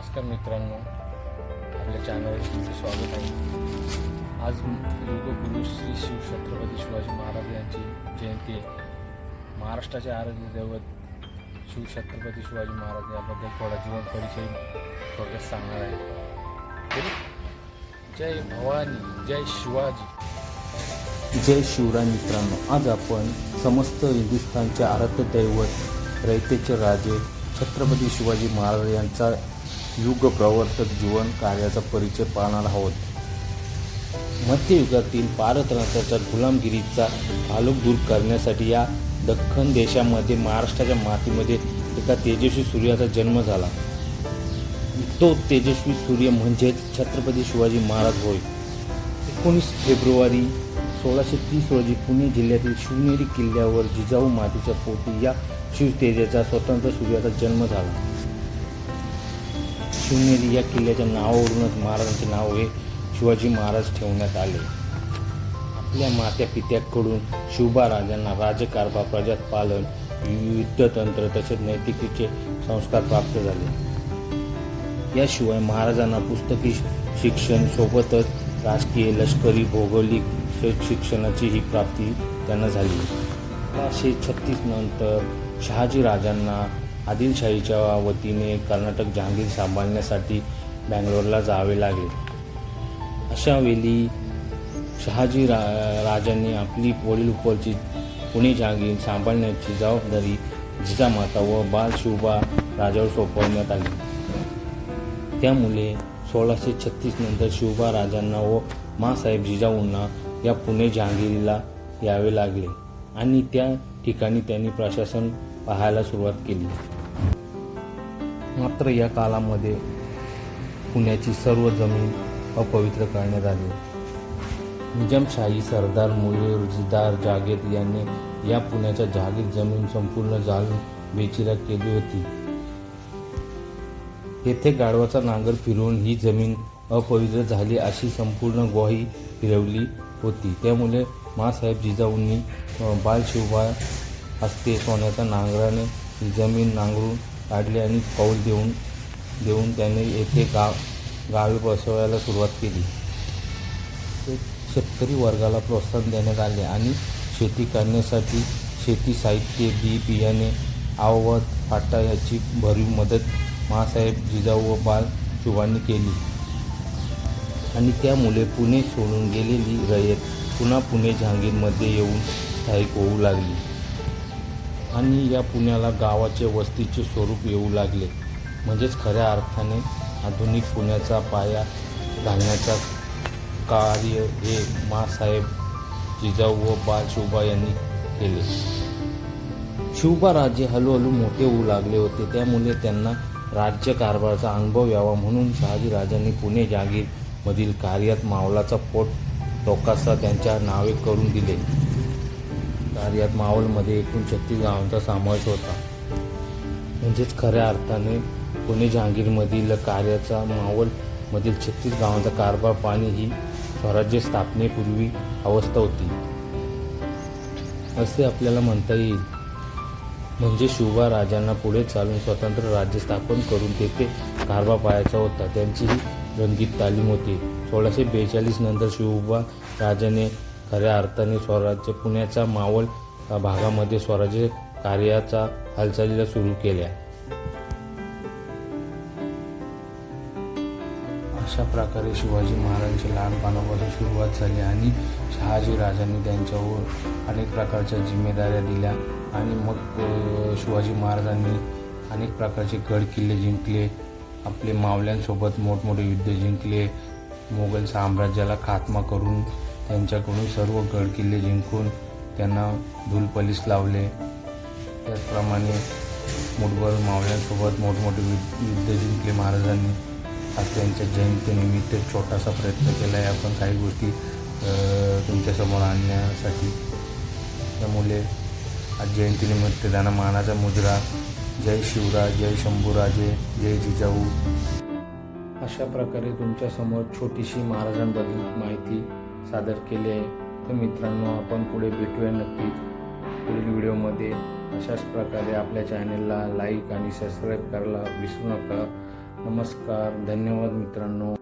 नमस्कार मित्रांनो आपल्या चॅनलवर स्वागत आहे. आज योगगुरु श्री शिव छत्रपती शिवाजी महाराज यांची जयंती आहे. महाराष्ट्राचे आराध्य दैवत शिव छत्रपती शिवाजी महाराज याबद्दल थोडा जीवन परिचय थोडक्यात सांगणार आहे. जय भवानी जय शिवाजी. जय शिवराय मित्रांनो आज आपण समस्त हिंदुस्थानचे आराध्य दैवत रयतेचे राजे छत्रपती शिवाजी महाराज यांचा युग प्रवर्तक जीवन कार्याचा परिचय पाहणार आहोत. मध्ययुगातील पारतंत्र्याच्या गुलामगिरीचा आलोक दूर करण्यासाठी या दख्खन देशामध्ये महाराष्ट्राच्या मातीमध्ये एका तेजस्वी सूर्याचा जन्म झाला. तो तेजस्वी सूर्य म्हणजेच छत्रपती शिवाजी महाराज होय. एकोणीस फेब्रुवारी सोळाशे तीस रोजी पुणे जिल्ह्यातील शिवनेरी किल्ल्यावर जिजाऊ मातीच्या पोटी या शिवतेजाचा स्वतंत्र सूर्याचा जन्म झाला. शिवनेरी या किल्ल्याच्या नावावरूनच महाराजांचे नाव हे शिवाजी महाराज ठेवण्यात आले. आपल्या मात्या पित्याकडून शिवबा राजांना राजकारभार प्रजात पालन युद्धतंत्र तसेच नैतिकीचे संस्कार प्राप्त झाले. याशिवाय महाराजांना पुस्तकी शिक्षण सोबतच राजकीय लष्करी भौगोलिक शिक्षणाची ही प्राप्ती त्यांना झाली. अठराशे छत्तीस नंतर शहाजी राजांना आदिलशाहीच्या वतीने कर्नाटक जहांगीर सांभाळण्यासाठी बँगलोरला जावे लागले. अशा वेळी शहाजी रा राजांनी आपली वडील उपरची पुणे जहांगीर सांभाळण्याची जबाबदारी जिजामाता व बाल शिवबा राजावर सोपवण्यात आली. त्यामुळे सोळाशे छत्तीस नंतर शिवबा राजांना व मासाहेब जिजाऊंना या पुणे जहांगीरीला यावे लागले आणि त्या ठिकाणी त्यांनी प्रशासन पाहायला सुरुवात केली. मात्र या काळामध्ये पुण्याची सर्व जमीन अपवित्र करण्यात आली. निजामशाही सरदार मुजीदार जागीर यांनी या पुण्याच्या जागीर जमीन संपूर्ण जाळून बेचिरा केली होती. येथे गाढवाचा नांगर फिरवून ही जमीन अपवित्र झाली अशी संपूर्ण ग्वाही फिरवली होती. त्यामुळे मासाहेब जिजाऊंनी अ, बालशिवबा हस्ते सोन्याच्या नांगराने ही जमीन नांगरून काढली आणि कौल देऊन देऊन त्याने येथे गाव गावे बसवायला सुरुवात केली. शेतकरी वर्गाला प्रोत्साहन देण्यात आले आणि शेती करण्यासाठी शेती साहित्य बी बियाणे आवत फाटा याची भरीव मदत माँसाहेब जिजाऊ व बाल शिवांनी केली. आणि त्यामुळे पुणे सोडून गेलेली रयत पुन्हा पुणे जहांगीरमध्ये येऊन स्थायिक होऊ लागली. आणि या पुण्याला गावाचे वस्तीचे स्वरूप येऊ लागले. म्हणजेच खऱ्या अर्थाने आधुनिक पुण्याचा पाया घालण्याचा कार्य हे मासाहेब जिजाऊ व बाल शिवबा यांनी केले. शिवबा राजे हळूहळू मोठे होऊ लागले होते. त्यामुळे त्यांना राज्यकारभाराचा अनुभव यावा म्हणून शहाजी राजांनी पुणे जागीरमधील कार्यात मावलाचा पोट टोकासा त्यांच्या नावे करून दिले. कार्यात मावळमध्ये एकूण छत्तीस गावांचा समावेश होता. म्हणजेच खऱ्या अर्थाने पुणे जहांगीरमधील कार्याचा मावळमधील छत्तीस गावांचा कारभार पाणी ही स्वराज्य स्थापनेपूर्वी अवस्था होती. असे आपल्याला म्हणता येईल. म्हणजे शिवबा राजांना पुढे चालून स्वतंत्र राज्य स्थापन करून तेथे कारभार पाहायचा होता. त्यांची ही रंगीत तालीम होती. सोळाशे बेचाळीस नंतर शिवबा राजाने खऱ्या अर्थाने स्वराज्य पुण्याच्या मावळ भागामध्ये स्वराज्य कार्याचा हालचालीला सुरू केल्या अशा प्रकारे शिवाजी महाराजांची लहानपणापासून सुरुवात झाली आणि शहाजी राजांनी त्यांच्यावर अनेक प्रकारच्या जिम्मेदाऱ्या दिल्या आणि मग शिवाजी महाराजांनी अनेक प्रकारचे गड किल्ले जिंकले. आपले मावल्यांसोबत मोठमोठे युद्ध जिंकले. मोगल साम्राज्याला खात्मा करून त्यांच्याकडून सर्व गडकिल्ले जिंकून त्यांना धुलपलीस लावले. त्याचप्रमाणे मुठभर मावळ्यांसोबत मोठमोठे युद्ध युद्ध जिंकले महाराजांनी. आज त्यांच्या जयंतीनिमित्त छोटासा प्रयत्न केला आहे. आपण काही गोष्टी तुमच्यासमोर आणण्यासाठी. त्यामुळे आज जयंतीनिमित्त त्यांना मानाचा मुजरा. जय शिवराज जय शंभूराजे जय जिजाऊ. अशा प्रकारे तुमच्यासमोर छोटीशी महाराजांबद्दल माहिती सादर केले आहे. तर मित्रांनो आपण पुढे भेटूया नक्कीच. पुढील व्हिडिओमध्ये. अशाच प्रकारे आपल्या चॅनलला लाईक आणि सबस्क्राईब करायला विसरू नका. नमस्कार. धन्यवाद मित्रांनो.